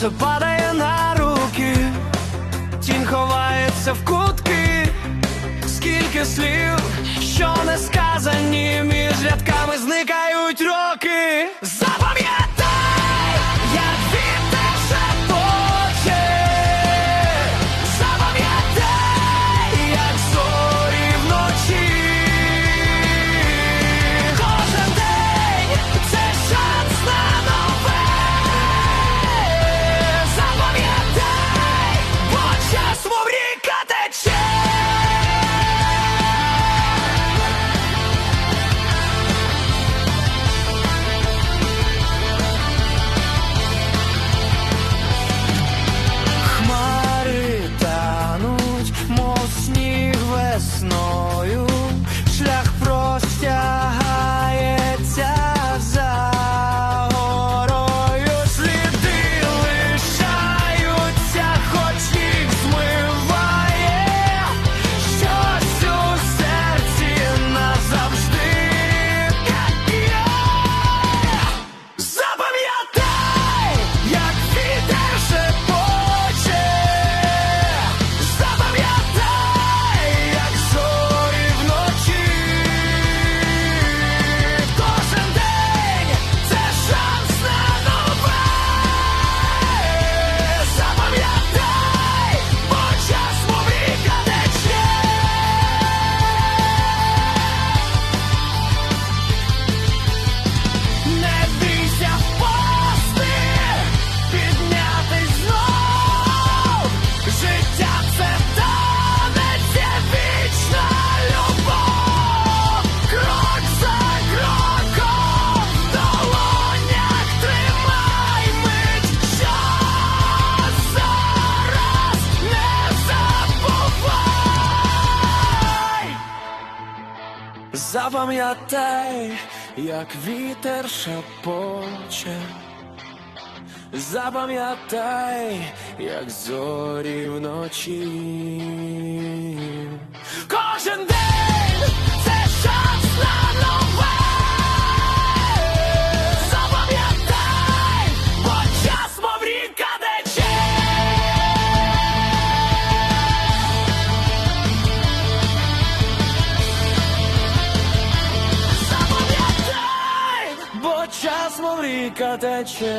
Сонце падає на руки, тінь ховається в кутки, скільки слів, що не сказані між Запам'ятай, як вітер шапоче, запам'ятай, як зорі вночі. Кожен нас мов ріка тече.